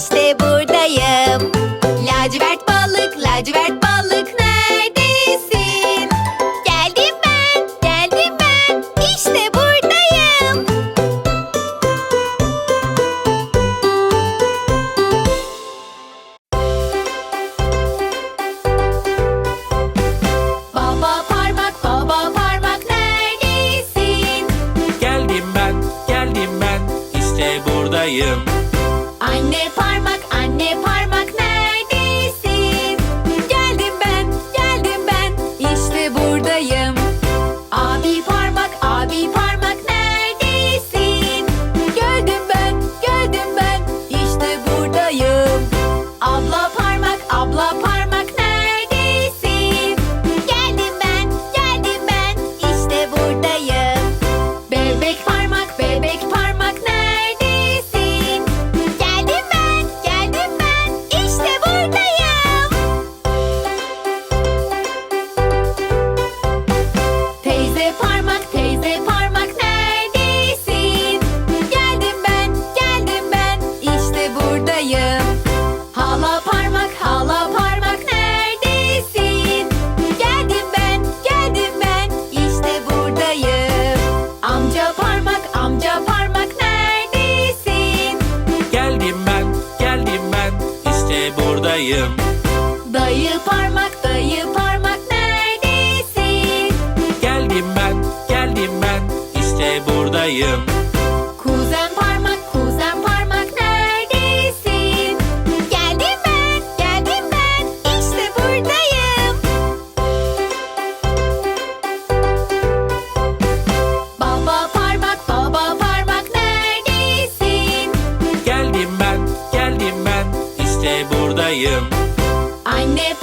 İşte buradayım. Lacivert balık, lacivert balık neredesin? Geldim ben, geldim ben. İşte buradayım. Baba parmak, baba parmak neredesin? Geldim ben, geldim ben. İşte buradayım. Party. Dayı parmak, dayı parmak neredesin? Geldim ben, geldim ben, işte buradayım. Kuzen parmak, kuzen parmak neredesin? Geldim ben, geldim ben, işte buradayım. Baba parmak, baba parmak neredesin? Geldim ben, geldim ben, işte buradayım. ne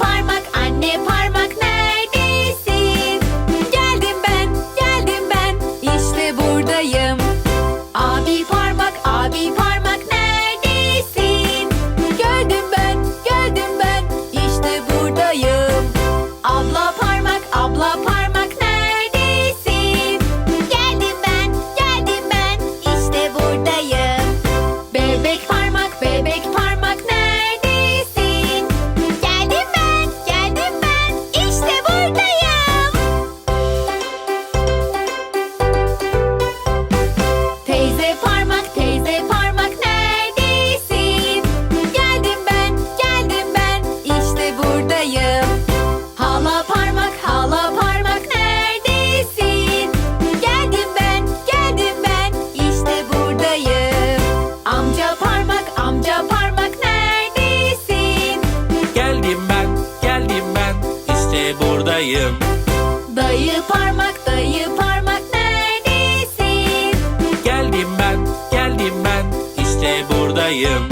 buradayım. Dayı parmak, dayı parmak neredesin? Geldim ben, geldim ben, işte buradayım.